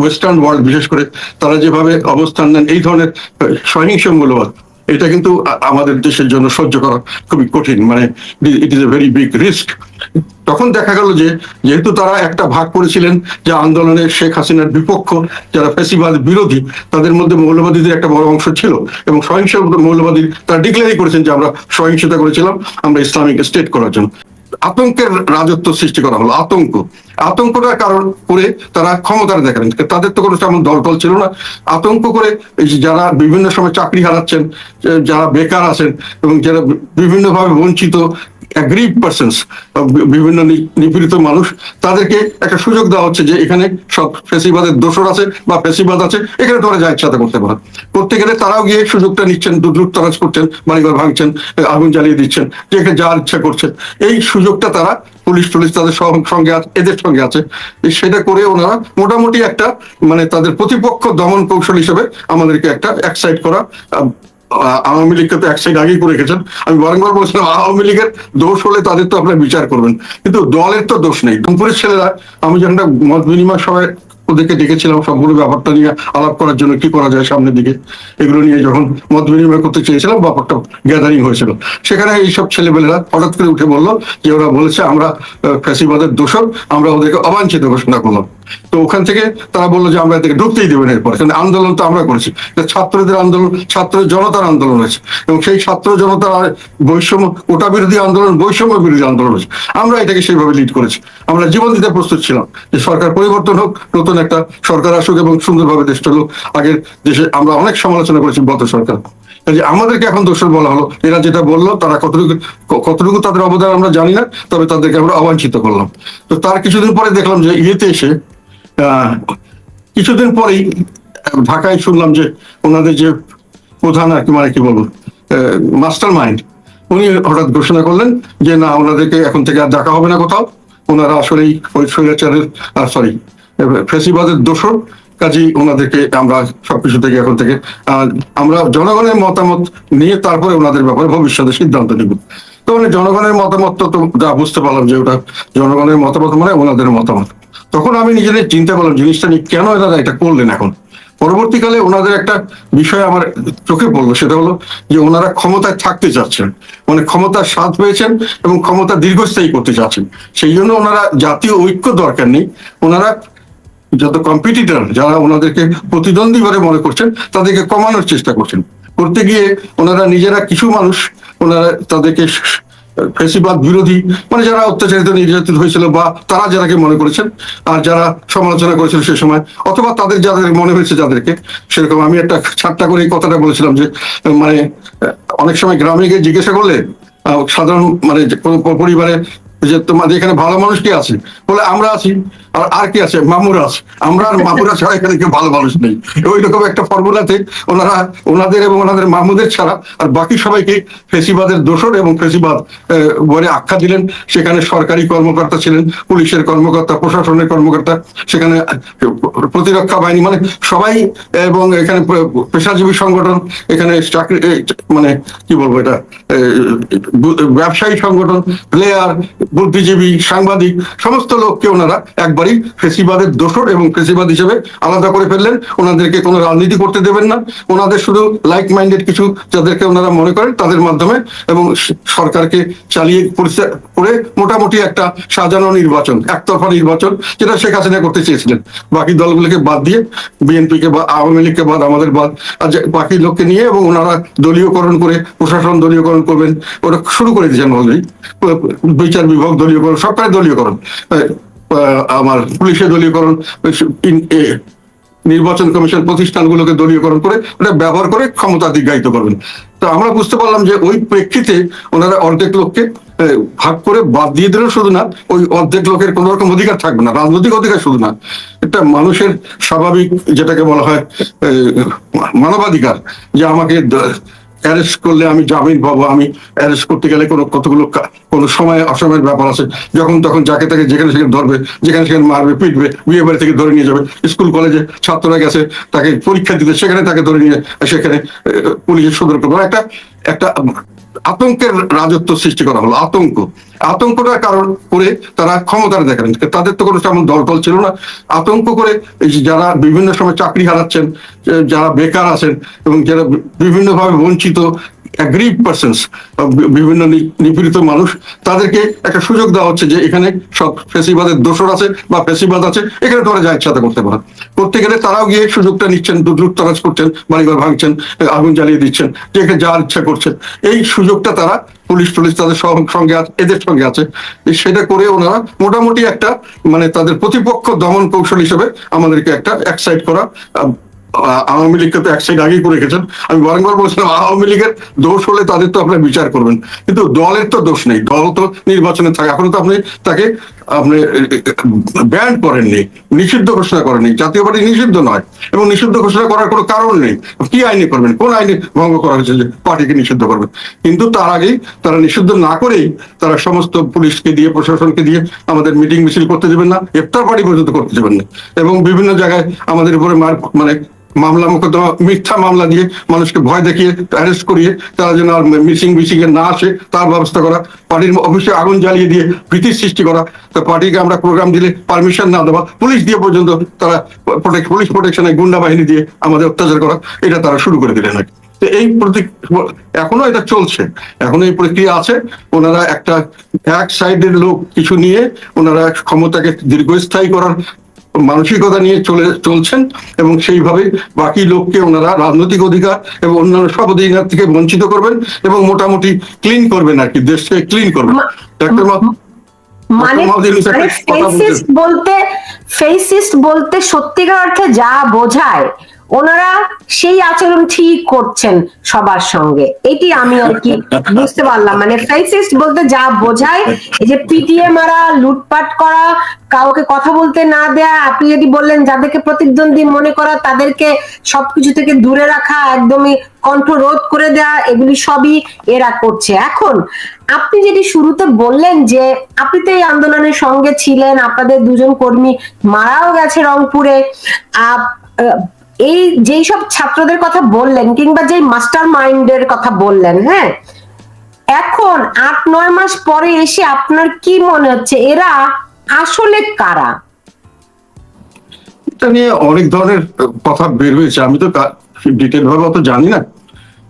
Western world বিশেষ করে তারা যেভাবে অবস্থান নেন, এই ধরনের সহিংস মূল্যবোধ এটা কিন্তু আমাদের দেশের জন্য সহ্য করা খুবই কঠিন। মানে it is a very big risk তখন দেখা গেল যে, যেহেতু তারা একটা ভাগ করেছিলেন যে আন্দোলনে শেখ হাসিনার বিপক্ষ, যারা ফেসিবাদ বিরোধী, তাদের মধ্যে মৌলবাদীদের একটা বড় অংশ ছিল এবং সহিংস মৌলবাদী তারা ডিক্লেয়ারই করেছেন যে আমরা সহিংসতা করেছিলাম, আমরা ইসলামিক স্টেট করার জন্য। আতঙ্কের রাজত্ব সৃষ্টি করা হলো, আতঙ্ক। আতঙ্কটার কারণ করে তারা ক্ষমতার দেখালেন। তাদের তো কোনো তেমন দল টল ছিল না। আতঙ্ক করে যারা বিভিন্ন সময় চাকরি হারাচ্ছেন যারা বেকার আছেন এবং যারা বিভিন্নভাবে বঞ্চিত অ্যাগ্রিভ পার্সনস বিভিন্ন নিপীড়িত মানুষ, তাদেরকে একটা সুযোগ দেওয়া হচ্ছে যে এখানে সব ফেসিবাদের দোষর আছে বা ফেসিবাদ আছে, এখানে তোমরা যা ইচ্ছাতে করতে পারো। করতে গেলে তারাও গিয়ে সুযোগটা নিচ্ছেন লুটতরাজ করছেন বাড়িঘর ভাঙছেন আগুন জ্বালিয়ে দিচ্ছেন, যে এখানে যা ইচ্ছা করছেন। এই সুযোগটা তারা পুলিশ টুলিশ তাদের সঙ্গে আছে, এদের সঙ্গে আছে। সেটা করে ওনারা মোটামুটি একটা মানে তাদের প্রতিপক্ষ দমন কৌশল হিসেবে আমাদেরকে একটা এক্সাইট করা আওয়ামী লীগকে তো এক সাইড আগেই করে রেখেছেন। আমি বারংবার বলছিলাম, আওয়ামী লীগের দোষ হলে তাদের তো আপনারা বিচার করবেন। কিন্তু দলের তো দোষ নেই। দুপুরের ছেলেরা, আমি যখন মত বিনিময় সবাই ওদেরকে ডেকেছিলাম সবগুলো ব্যাপারটা নিয়ে আলাপ করার জন্য কি করা যায় সামনের দিকে, এগুলো নিয়ে যখন মত বিনিময় করতে চেয়েছিলাম, ব্যাপারটা গ্যাদারিং হয়েছিল। সেখানে এইসব ছেলেমেয়েরা হঠাৎ করে উঠে বলল যে ওরা বলেছে, আমরা ফ্যাসিবাদের দোষর, আমরা ওদেরকে অবাঞ্ছিত ঘোষণা করলাম। তো ওখান থেকে তারা বলল যে, আমরা এদেরকে ঢুকতেই দেবেন এরপরে। কারণ আন্দোলন তো আমরা করেছি। ছাত্রদের আন্দোলন, ছাত্র জনতার আন্দোলন হয়েছে। এবং সেই ছাত্র জনতার বৈষম্য কোটা বিরোধী আন্দোলন, বৈষম্য বিরোধী আন্দোলন হয়েছে। আমরা এটাকে সেইভাবে লিড করেছি। আমরা জীবন দিতে প্রস্তুত ছিলাম যে, সরকার পরিবর্তন হোক, নতুন একটা সরকার আসুক এবং সুন্দরভাবে দেশ চলুক আগের দেশে আমরা অনেক সমালোচনা করেছি গত সরকার। যে আমাদেরকে এখন দোষর বলা হলো। এরা যেটা বলল, তারা কতটুকু কতটুকু তাদের অবদান আমরা জানি না, তবে তাদেরকে আমরা অবাঞ্ছিত করলাম। তো তার কিছুদিন পরে দেখলাম যে, ইয়েতে এসে কিছুদিন পরেই ঢাকায় শুনলাম যে ওনাদের যে প্রধান আর কি মানে কি বলব মাস্টার মাইন্ড উনি হঠাৎ ঘোষণা করলেন যে না, ওনাদেরকে এখন থেকে আর ডাকা হবে না কোথাও। ওনারা আসলেই ওই স্বৈরাচারের সরি ফেসিবাদের দোষর। কাজেই ওনাদেরকে আমরা সবকিছু থেকে এখন থেকে আমরা জনগণের মতামত নিয়ে তারপরে ওনাদের ব্যাপারে ভবিষ্যতে সিদ্ধান্ত নিব। তো মানে জনগণের মতামত তো যা বুঝতে পারলাম যে ওটা জনগণের মতামত মানে ওনাদের মতামত। তখন আমি নিজেদের চিন্তা করলাম, জিনিসটা নিয়ে কেন এনারা এটা করলেন এখন? পরবর্তীকালে ওনাদের একটা বিষয় আমার চোখে পড়ল, সেটা হলো যে ওনারা ক্ষমতায় থাকতে চাচ্ছেন। মানে ক্ষমতার স্বাদ পেয়েছেন এবং ক্ষমতা দীর্ঘস্থায়ী করতে চাচ্ছেন। সেই জন্য ওনারা জাতীয় ঐক্য দরকার নেই। ওনারা যত কম্পিটিটর যারা ওনাদেরকে প্রতিদ্বন্দ্বী বলে মনে করছেন, তাদেরকে কমানোর চেষ্টা করছেন। করতে গিয়ে ওনারা নিজেরা কিছু মানুষ, ওনারা তাদেরকে ফেসিবাদ বিরোধী মানে যারা অত্যাচারিত, নির্যাতিত হয়েছিল বা তারা যারাকে মনে করেছেন, আর যারা সমালোচনা করেছিল সে সময়, অথবা তাদের যাদের মনে হয়েছে যাদেরকে, সেরকম আমি একটা ছাট্টা করে এই কথাটা বলেছিলাম যে মানে অনেক সময় গ্রামে গিয়ে জিজ্ঞাসা করলে সাধারণ মানে কোনো পরিবারে যে তোমাদের এখানে ভালো মানুষ কি আছে? বলে, আমরা আছি। আর আর কি আছে? মামুরা আছে। আমরা আর মামুরা ছাড়া এখানে কেউ ভালো মানুষ নেই। ওই রকম একটা ফর্মুলাতে ওনারা, ওনাদের এবং ওনাদের মামুদের ছাড়া আর বাকি সবাইকে ফেসিবাদের দোষর এবং ফেসিবাদ বলে আখ্যা দিলেন। সেখানে সরকারি কর্মকর্তা ছিলেন, পুলিশের কর্মকর্তা, প্রশাসনের কর্মকর্তা। সেখানে প্রতিরক্ষা বাহিনী মানে সবাই এবং এখানে পেশাজীবী সংগঠন, এখানে চাকরি মানে কি বলব এটা? ব্যবসায়ী সংগঠন, প্লেয়ার, বুদ্ধিজীবী, সাংবাদিক, সমস্ত লোককে ওনারা একবারই ফেসিবাদের দোষর এবং ফেসিবাদ হিসেবে আলাদা করে ফেললেন। ওনাদেরকে কোনো রাজনীতি করতে দেবেন না। ওনাদের শুধু লাইক মাইন্ডেড কিছু যাদেরকে ওনারা মনে করেন তাদের মাধ্যমে এবং সরকারকে চালিয়ে করে মোটামুটি একটা সাজানো নির্বাচন, একতরফা নির্বাচন, যেটা শেখ হাসিনা করতে চেয়েছিলেন। বাকি দলগুলোকে বাদ দিয়ে বিএনপি কে বা আওয়ামী লীগকে বাদ, আমাদের বাদ, আর বাকি লোককে নিয়ে এবং ওনারা দলীয়করণ করে, প্রশাসন দলীয়করণ করবেন ওটা শুরু করে দিয়েছেন বিচার বিভাগ দলীয়করণ, সবটাই দলীয়করণ। আমার পুলিশের দলীয়করণ নির্বাচন কমিশন প্রতিষ্ঠানগুলোকে দলীয়করণ করে ওটা ব্যবহার করে ক্ষমতা দীর্ঘায়িত করবেন। তো আমরা বুঝতে পারলাম যে ওই প্রেক্ষিতে ওনারা অর্ধেক লোককে ভাগ করে বাদ দিয়ে দিলেও শুধু না, ওই অর্ধেক লোকের কোনো রকম অধিকার থাকবে না, রাজনৈতিক অধিকার শুধু না। এটা মানুষের স্বাভাবিক যেটাকে বলা হয় মানবাধিকার, যে আমাকে অ্যারেস্ট করলে আমি জামিন পাবো, আমি অ্যারেস্ট করতে গেলে কোনো কতগুলো কোনো সময় অসময়ের ব্যাপার আছে। যখন তখন যাকে তাকে যেখানে সেখানে ধরবে, যেখানে সেখানে মারবে, পিটবে, বিয়ে বাড়ি থেকে ধরে নিয়ে যাবে। স্কুল, কলেজে ছাত্ররা গেছে, তাকে পরীক্ষা দিতে, সেখানে তাকে ধরে নিয়ে, সেখানে পুলিশের সদর করবে। একটা একটা আতঙ্কের রাজত্ব সৃষ্টি করা হলো, আতঙ্ক। আতঙ্কটা কারণ করে তারা ক্ষমতার দেখালেন। তাদের তো কোনো তেমন দল টল ছিল না। আতঙ্ক করে যারা বিভিন্ন সময় চাকরি হারাচ্ছেন যারা বেকার আছেন এবং যারা বিভিন্নভাবে বঞ্চিত অ্যাগ্রিভ পার্সনস বিভিন্ন নিপীড়িত মানুষ, তাদেরকে একটা সুযোগ দেওয়া হচ্ছে যে এখানে সব ফেসিবাদের দোষর আছে বা ফেসিবাদ আছে, এখানে তোমরা যা ইচ্ছা তা করতে পারো। করতে গেলে তারাও গিয়ে সুযোগটা নিচ্ছেন দুর্যোগ তারাজ করছেন, বাড়িঘর ভাঙছেন, আগুন জ্বালিয়ে দিচ্ছেন, যে এখানে যা ইচ্ছা করছেন। এই সুযোগটা তারা পুলিশ টুলিশ তাদের সঙ্গে আছে, এদের সঙ্গে আছে। সেটা করে ওনারা মোটামুটি একটা মানে তাদের প্রতিপক্ষ দমন কৌশল হিসেবে আমাদেরকে একটা এক্সাইট করা আওয়ামী লীগকে তো এক সাইড আগেই করে রেখেছেন। আমি বারংবার বলছিলাম, আওয়ামী লীগের দোষ হলে তাদের তো আপনার বিচার করবেন। কিন্তু দলের তো দোষ নেই, দল তো নির্বাচনে থাকে। এখনও তো আপনি তাকে, আপনি ব্যান করেননি, নিষিদ্ধ ঘোষণা করেননি। জাতীয় পার্টি নিষিদ্ধ নয় এবং নিষিদ্ধ ঘোষণা করার কোনো কারণ নেই। কি আইনে করবেন? কোন আইনে ভঙ্গ করা হয়েছে যে পার্টিকে নিষিদ্ধ করবেন? কিন্তু তার আগেই তারা নিষিদ্ধ না করেই তারা সমস্ত পুলিশকে দিয়ে, প্রশাসনকে দিয়ে আমাদের মিটিং মিছিল করতে দেবেন না, ইফতার পার্টি পর্যন্ত করতে দেবেন না। এবং বিভিন্ন জায়গায় আমাদের উপরে মার মানে মামলা মোকদ্দমা, মিথ্যা মামলা দিয়ে মানুষকে ভয় দেখিয়ে অ্যারেস্ট করিয়ে, তারা যেন আর মিসিং মিসিং এ না আসে, তার ব্যবস্থা করা, পার্টির অফিসে আগুন জ্বালিয়ে দিয়ে ভীতির সৃষ্টি করা, তো পার্টিকে আমরা প্রোগ্রাম দিলে পারমিশন না দেওয়া পুলিশ দিয়ে পর্যন্ত তারা পুলিশ প্রোটেকশনে গুন্ডা বাহিনী দিয়ে আমাদের অত্যাচার করা, এটা তারা শুরু করে দিলেন আর তো এই এখনও এটা চলছে, এখনও এই প্রক্রিয়া আছে, ওনারা একটা এক সাইডের লোক কিছু নিয়ে, ওনারা ক্ষমতাকে দীর্ঘস্থায়ী করার মানসিকতা নিয়ে চলে চলছেন এবং সেইভাবে বাকি লোককে ওনারা রাজনৈতিক অধিকার এবং অন্যান্য সব অধিকার থেকে বঞ্চিত করবেন এবং মোটামুটি ক্লিন করবেন আর কি দেশকে ক্লিন করবেন। ডাক্তার মানে মানে বলতে ফেসিস্ট বলতে সত্যিকার অর্থে যা বোঝায় ওনারা সেই আচরণ ঠিক করছেন সবার সঙ্গে। এটি আমি আর কি বুঝতে পারলাম। মানে ফেসিস্ট বলতে যা বোঝায়, এই যে পিটিএ মারা, লুটপাট করা, কাউকে কথা বলতে না দেয়া, আপনি যদি বললেন যাদেরকে প্রতিদ্বন্দ্বী মনে করা, তাদেরকে সবকিছু থেকে দূরে রাখা, একদমই কণ্ঠ রোধ করে দেয়া, এগুলি সবই এরা করছে। এখন আপনি যেটি শুরুতে বললেন যে আপনি তো এই আন্দোলনের সঙ্গে ছিলেন, আপনাদের দুজন কর্মী মারাও গেছে রংপুরে এই যেই সব ছাত্রদের কথা বললেন কিংবা যেই মাস্টার মাইন্ডের কথা বললেন হ্যাঁ? এখন আট, নয় মাস পরে এসে আপনার কি মনে হচ্ছে? এরা আসলে কারা? এটা নিয়ে অনেক ধরনের কথা বের হয়েছে। আমি তো ডিটেল ভাবে অত জানি না।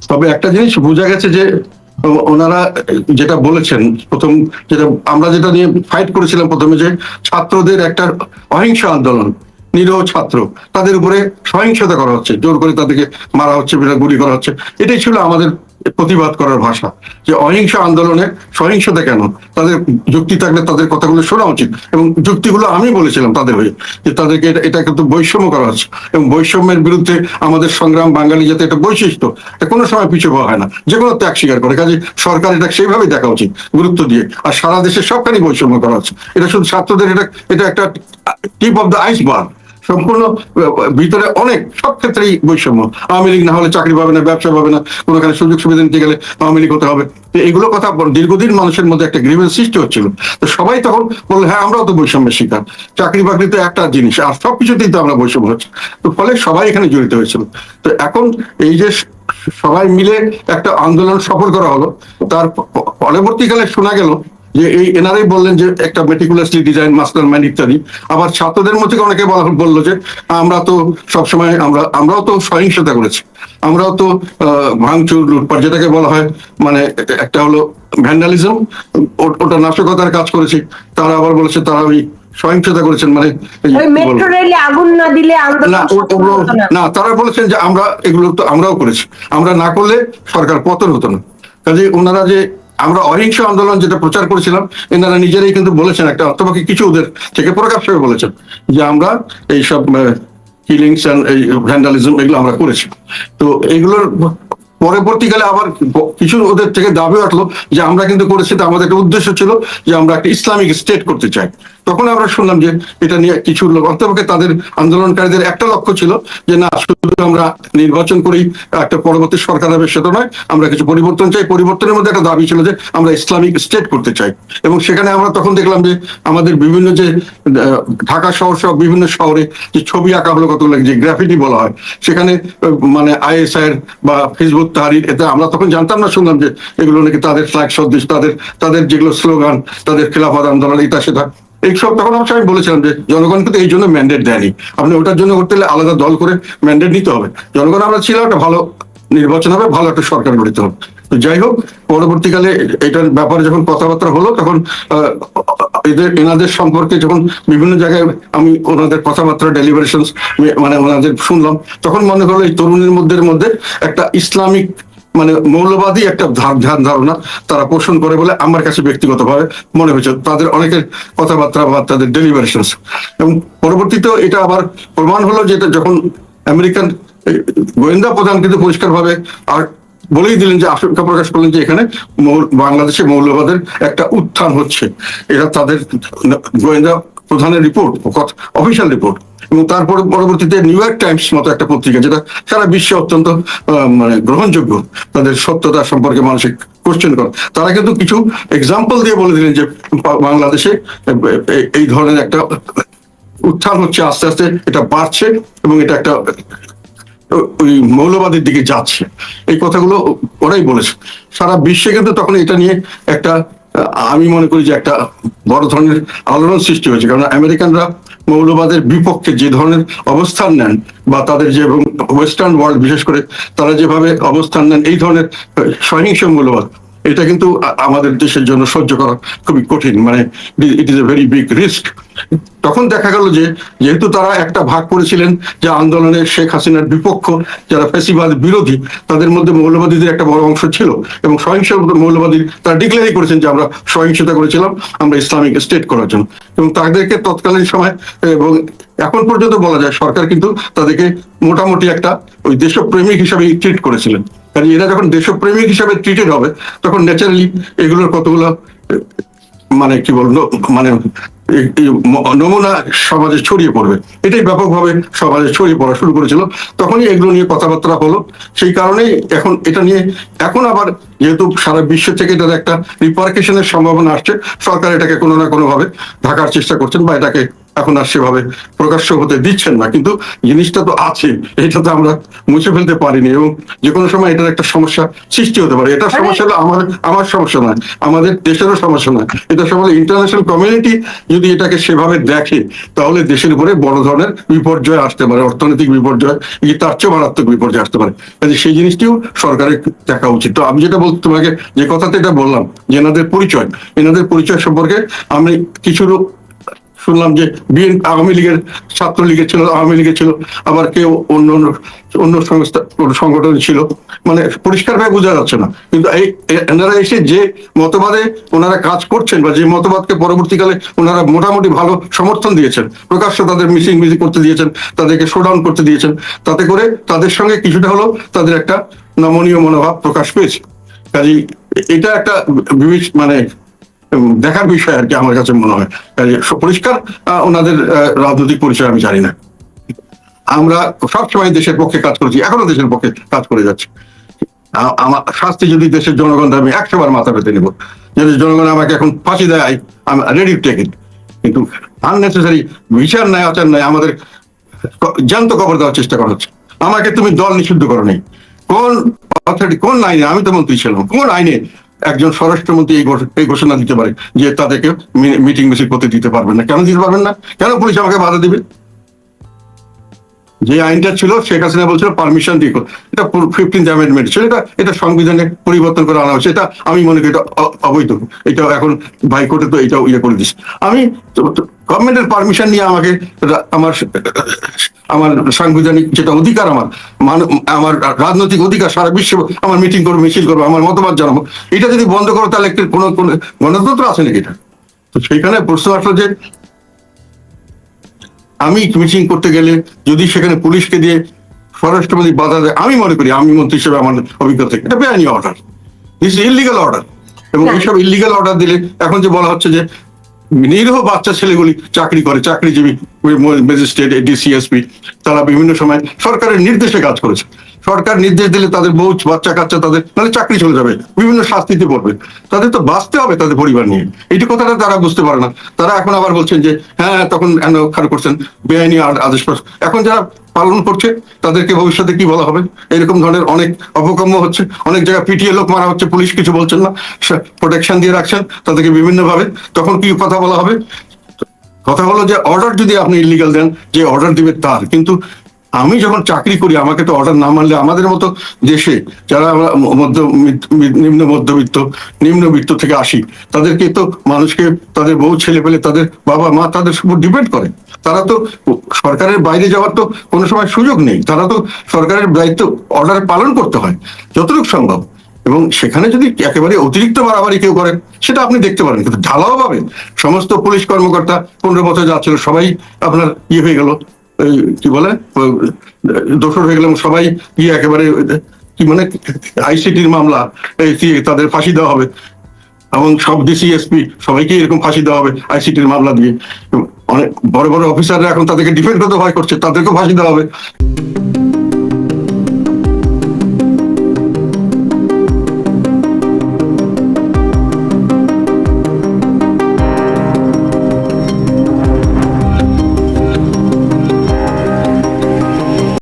তবে একটা জিনিস বোঝা গেছে যে, ওনারা যেটা বলেছেন, প্রথম যেটা আমরা যেটা নিয়ে ফাইট করেছিলাম প্রথমে যে, ছাত্রদের একটা অহিংস আন্দোলন। নিরহ ছাত্র। তাদের উপরে সহিংসতা করা হচ্ছে, জোর করে তাদেরকে মারা হচ্ছে গুলি করা হচ্ছে। এটাই ছিল আমাদের প্রতিবাদ করার ভাষা, যে অহিংস আন্দোলনে সহিংসতা কেন? তাদের যুক্তি থাকলে তাদের কথাগুলো শোনা উচিত। এবং যুক্তিগুলো আমি বলেছিলাম তাদের হয়ে, যে তাদেরকে এটা- কিন্তু বৈষম্য করা হচ্ছে। এবং বৈষম্যের বিরুদ্ধে আমাদের সংগ্রাম, বাঙালি যাতে এটা বৈশিষ্ট্য কোনো সময় পিছু পাওয়া হয় না। যে কোনো ত্যাগ স্বীকার করে। কাজে সরকার এটা সেইভাবেই দেখা উচিত, গুরুত্ব দিয়ে। আর সারা দেশে সবখানি বৈষম্য করা হচ্ছে। এটা শুধু ছাত্রদের, এটা এটা একটা টিপ অফ দ্য আইসবার্গ সম্পূর্ণ ভিতরে অনেক, সব ক্ষেত্রেই বৈষম্য। আওয়ামী লীগ না হলে চাকরি পাবে না, ব্যবসা পাবে না কোনোখানে সুযোগ সুবিধা নিতে গেলে আওয়ামী লীগ হতে হবে। এগুলো কথা দীর্ঘদিন মানুষের মধ্যে একটা গ্রিভেন্স সৃষ্টি হচ্ছিল। তো সবাই তখন বলল হ্যাঁ আমরাও তো বৈষম্যের শিকার। চাকরি বাকরি তো একটা জিনিস, আর সবকিছুতেই তো আমরা বৈষম্য হচ্ছে। তো ফলে সবাই এখানে জড়িত হয়েছিল। তো এখন এই যে সবাই মিলে একটা আন্দোলন সফল করা হলো। তার পরবর্তীকালে শোনা গেল যে এই এনারাই বললেন যে একটা মেটিকুলাসলি ডিজাইন মাস্টার মাইন্ড ইত্যাদি। আবার ছাত্রদের মধ্যে অনেকে বলল যে আমরা তো সবসময় আমরা আমরাও তো সহিংসতা করেছি। আমরাও তো ভাঙচুর লুটপাট যেটাকে বলা হয় মানে একটা হলো ভ্যান্ডালিজম ওটা নাশকতার কাজ করেছি। তারা আবার বলেছে তারা ওই সহিংসতা করেছেন মানে আগুন দিলে না। না। তারা বলেছেন যে আমরা এগুলো তো আমরাও করেছি। আমরা না করলে সরকার পতন হতো না। কাজে ওনারা যে আমরা অহিংস আন্দোলন যেটা প্রচার করেছিলাম, এনারা নিজেরাই কিন্তু বলেছেন একটা, অথবা কিছু ওদের থেকে প্রকাশ্যে বলেছেন, যে আমরা এইসব কিলিংস এই ভ্যান্ডালিজম এগুলো আমরা করেছি। তো এগুলোর পরবর্তীকালে আবার কিছু ওদের থেকে দাবি উঠল যে আমরা কিন্তু করেছি, তো আমাদের একটা উদ্দেশ্য ছিল যে আমরা একটা ইসলামিক স্টেট করতে চাই। তখন আমরা শুনলাম যে এটা নিয়ে কিছু লোক অন্তপক্ষে তাদের আন্দোলনকারীদের একটা লক্ষ্য ছিল যে না, শুধু আমরা নির্বাচন করেই একটা পরবর্তী সরকার হবে সেটা নয়, আমরা কিছু পরিবর্তন চাই। পরিবর্তনের মধ্যে একটা দাবি ছিল যে আমরা ইসলামিক স্টেট করতে চাই। এবং সেখানে আমরা তখন দেখলাম যে আমাদের বিভিন্ন যে ঢাকা শহর সহ বিভিন্ন শহরে যে ছবি আঁকা হলো কতগুলো যে গ্রাফিটি বলা হয়, সেখানে মানে আইএসআই বা ফেসবুক তাহারির এতে আমরা তখন জানতাম না, শুনলাম যে এগুলো নাকি তাদের ফ্ল্যাগ সদৃশ, তাদের তাদের যেগুলো স্লোগান, তাদের খেলাফত আন্দোলন এটা সেটা এইসব তখন অবশ্য আমি বলেছিলাম যে জনগণ কিন্তু এই জন্য ম্যান্ডেট দেয়নি। আপনি ওটার জন্য করতে হলে আলাদা দল করে ম্যান্ডেট নিতে হবে। জনগণ আমরা ছিল একটা ভালো নির্বাচন হবে, ভালো একটা সরকার গঠিত হবে তো যাই হোক, পরবর্তীকালে এটার ব্যাপারে যখন কথাবার্তা হলো, তখন এদের, এনাদের সম্পর্কে যখন বিভিন্ন জায়গায় আমি ওনাদের কথাবার্তা ডেলিভারেশন মানে ওনাদের শুনলাম, তখন মনে হলো এই তরুণের মধ্যে মধ্যে একটা ইসলামিক মানে মৌলবাদী একটা ধ্যান ধারণা তারা পোষণ করে বলে আমার কাছে ব্যক্তিগতভাবে মনে হয়েছে। তাদের অনেকের কথাবার্তা বা তাদের ডেলিভারেশন এবং পরবর্তীতে এটা আবার প্রমাণ হলো যে যখন আমেরিকান গোয়েন্দা প্রধান কিন্তু পরিষ্কারভাবে আর বলেই দিলেন যে আশঙ্কা প্রকাশ করলেন যে এখানে বাংলাদেশে মৌলবাদের একটা উত্থান হচ্ছে। এটা তাদের গোয়েন্দা প্রধানের রিপোর্ট অফিসিয়াল রিপোর্ট এবং তারপর পরবর্তীতে নিউ ইয়র্ক টাইমস মতো একটা পত্রিকা, যেটা সারা বিশ্বে অত্যন্ত মানে গ্রহণযোগ্য, তাদের সত্যতা সম্পর্কে মানসিক কোশ্চেন করে। তারা কিন্তু কিছু এক্সাম্পল দিয়ে বলে দিলেন যে বাংলাদেশে এই ধরনের একটা উত্থান হচ্ছে, আস্তে আস্তে এটা বাড়ছে এবং এটা একটা ওই মৌলবাদের দিকে যাচ্ছে। এই কথাগুলো ওরাই বলেছে। সারা বিশ্বে কিন্তু তখন এটা নিয়ে একটা আমি মনে করি যে একটা বড় ধরনের আলোড়ন সৃষ্টি হয়েছে। কারণ আমেরিকানরা মৌলবাদের বিপক্ষে যে ধরনের অবস্থান নেন বা তাদের যে এবং ওয়েস্টার্ন ওয়ার্ল্ড বিশেষ করে তারা যেভাবে অবস্থান নেন, এই ধরনের সহিংস মৌলবাদ, এটা কিন্তু আমাদের দেশের জন্য সহ্য করা খুবই কঠিন। মানে it is a very big risk তখন দেখা গেল যে যেহেতু তারা একটা ভাগ করেছিলেন যে আন্দোলনে শেখ হাসিনার বিপক্ষ, যারা ফেসিবাদ বিরোধী, তাদের মধ্যে মৌলবাদীদের একটা বড় অংশ ছিল এবং সহিংস মৌলবাদী তারা ডিক্লেয়ারই করেছেন যে আমরা সহিংসতা করেছিলাম, আমরা ইসলামিক স্টেট করার জন্য। এবং তাদেরকে তৎকালীন সময় এবং এখন পর্যন্ত বলা যায় সরকার কিন্তু তাদেরকে মোটামুটি একটা ওই দেশপ্রেমিক হিসাবে ট্রিট করেছিলেন। কারণ এরা যখন দেশপ্রেমিক হিসাবে ট্রিটেড হবে, তখন ন্যাচারালি এগুলোর কতগুলো মানে কি বলব মানে নমুনা সমাজে ছড়িয়ে পড়বে। এটাই ব্যাপকভাবে সমাজে ছড়িয়ে পড়া শুরু করেছিল। তখনই এগুলো নিয়ে কথাবার্তা হলো। সেই কারণেই এখন এটা নিয়ে, এখন আবার যেহেতু সারা বিশ্ব থেকে এটার একটা রিপার্কেশনের সম্ভাবনা আসছে, সরকার এটাকে কোনো না কোনোভাবে ঢাকার চেষ্টা করছেন বা এটাকে এখন আর সেভাবে প্রকাশ্য হতে দিচ্ছেন না। কিন্তু জিনিসটা তো আছে এটা তো আমরা মুছে ফেলতে পারিনি এবং যে কোনো সময় এটার একটা সমস্যা সৃষ্টি হতে পারে। এটা সমস্যা হলো আমার আমার সমস্যা নয় আমাদের দেশেরও সমস্যা নয়। এটা সমস্যা ইন্টারন্যাশনাল কমিউনিটি যদি এটাকে সেভাবে দেখে তাহলে দেশের উপরে বড় ধরনের বিপর্যয় আসতে পারে অর্থনৈতিক বিপর্যয় তার চেয়ে মারাত্মক বিপর্যয় আসতে পারে। কাজে সেই জিনিসটিও সরকারের দেখা উচিত। তো আমি যেটা বলতে তোমাকে যে কথাতে এটা বললাম যে এনাদের পরিচয় এনাদের পরিচয় সম্পর্কে আমি কিছু শুনলাম যে বিএন আওয়ামী লীগের ছাত্র লীগের ছিল, আওয়ামী লীগের ছিল, আবার কেউ অন্য অন্য অন্য সংস্থা সংগঠন ছিল। মানে পরিষ্কারভাবে বোঝা যাচ্ছে না। কিন্তু এই, এনারা এসে যে মতবাদে ওনারা কাজ করছেন বা যে মতবাদকে পরবর্তীকালে ওনারা মোটামুটি ভালো সমর্থন দিয়েছেন, প্রকাশ্য তাদের মিসিং মিসিং করতে দিয়েছেন, তাদেরকে শোডাউন করতে দিয়েছেন, তাতে করে তাদের সঙ্গে কিছুটা হলেও তাদের একটা নমনীয় মনোভাব প্রকাশ পেয়েছে। কাজেই এটা একটা মানে দেখার বিষয় আর কি আমার কাছে মনে হয়। পরিষ্কার ওনাদের রাজনৈতিক পরিচয় আমি জানি না। আমরা সবসময় দেশের পক্ষে কাজ করেছি, এখনও দেশের পক্ষে কাজ করে যাচ্ছি। আমার শাস্তি যদি দেশের জনগণ আমি একশো বার মাথা পেতে নেব, যদি জনগণ আমাকে এখন ফাঁসি দেয়, আমি রেডি টেক ইট কিন্তু আননেসেসারি বিচার নাই আচার নাই আমাদের জ্যান্ত কবর দেওয়ার চেষ্টা করা হচ্ছে। আমাকে তুমি দল নিষিদ্ধ করো নেই কোন অথরিটি কোন আইনে, আমি তো মন্ত্রী ছিলাম, কোন আইনে একজন স্বরাষ্ট্রমন্ত্রী এই ঘোষ- এই ঘোষণা দিতে পারে যে তাদেরকে মিটিং মিছিল করতে দিতে পারবেন না। কেন দিতে পারবেন না? কেন পুলিশ আমাকে বাধা দিবে? যে আইনটা ছিল, শেখ হাসিনা বলছিল পারমিশন দিয়ে। এটা ফিফটিন্থ অ্যামেন্ডমেন্ট ছিল। এটা এটা সংবিধানে পরিবর্তন করে আনা হয়েছে। এটা আমি মনে করি এটা অবৈধ। এটা এখন হাইকোর্টে তো এটা ইয়ে করে দিচ্ছে আমি গভর্নমেন্টের পারমিশন নিয়ে আমাকে আমার আমার সাংবিধানিক যেটা অধিকার আমার আমার রাজনৈতিক অধিকার সারা বিশ্ব, আমার মিটিং করব, মিছিল করব, আমার মতামত জানাব, এটা যদি বন্ধ করো, তাহলে একটি কোনো কোনো গণতন্ত্র আছে নাকি এটা? তো সেইখানে প্রশ্ন আসলো যে আমি মিটিং করতে গেলে যদি সেখানে পুলিশকে দিয়ে স্বরাষ্ট্রমন্ত্রী বাধা দেয় আমি মনে করি আমি মন্ত্রী হিসেবে আমার অভিজ্ঞতা থেকে এটা বেআইনি অর্ডার দিস ইলিগাল অর্ডার এবং। এইসব ইলিগাল অর্ডার দিলে এখন যে বলা হচ্ছে যে নিরীহ বাচ্চা ছেলেগুলি চাকরি করে, চাকরিজীবী ম্যাজিস্ট্রেট ডিসিএসপি তারা বিভিন্ন সময় সরকারের নির্দেশে কাজ করেছে। সরকার নির্দেশ দিলে তাদের বউ, বাচ্চা কাচ্চা তাদের মানে চাকরি চলে যাবে, বিভিন্ন শাস্তিতে পড়বে। তাদের তো বাঁচতে হবে তাদের পরিবার নিয়ে। এইটি কথাটা তারা বুঝতে পারে না। তারা এখন আবার বলছেন যে হ্যাঁ তখন করছেন? বেআইনি আদেশ এখন যারা পালন করছে, তাদেরকে ভবিষ্যতে কি বলা হবে? এরকম ধরনের অনেক অপকর্ম হচ্ছে, অনেক জায়গায় পিটিয়ে লোক মারা হচ্ছে, পুলিশ কিছু বলছেন না প্রোটেকশন দিয়ে রাখছেন, তাদেরকে বিভিন্নভাবে। তখন কি কথা বলা হবে? কথা হলো যে অর্ডার যদি আপনি ইলিগাল দেন, যে অর্ডার দিবে তার। কিন্তু আমি যখন চাকরি করি, আমাকে তো অর্ডার না মানলে আমাদের মতো দেশে, যারা আমরা মধ্য নিম্ন মধ্যবিত্ত নিম্নবিত্ত থেকে আসি, তাদেরকে তো মানুষকে, তাদের বউ ছেলে পেলে তাদের বাবা মা তাদের উপর ডিপেন্ড করে। তারা তো সরকারের বাইরে যাওয়ার তো কোনো সময় সুযোগ নেই। তারা তো সরকারের দায়িত্ব অর্ডার পালন করতে হয়, যতটুকু সম্ভব। এবং সেখানে যদি একেবারে অতিরিক্ত বাড়াবাড়ি কেউ করেন, সেটা আপনি দেখতে পারেন। কিন্তু ঢালাও ভাবে সমস্ত পুলিশ কর্মকর্তা পনেরো বছর যাচ্ছিল সবাই আপনার ইয়ে হয়ে গেল। কি বলে? দোষর হয়ে গেলাম, সবাই গিয়ে একেবারে কি মানে আইসিটির মামলা তাদের ফাঁসি দেওয়া হবে। এবং সব ডিসিএসপি সবাইকে এরকম ফাঁসি দেওয়া হবে আইসিটির মামলা দিয়ে। অনেক বড় বড় অফিসাররা এখন তাদেরকে ডিফেন্ড করতে ভয় করছে তাদেরকেও ফাঁসি দেওয়া হবে।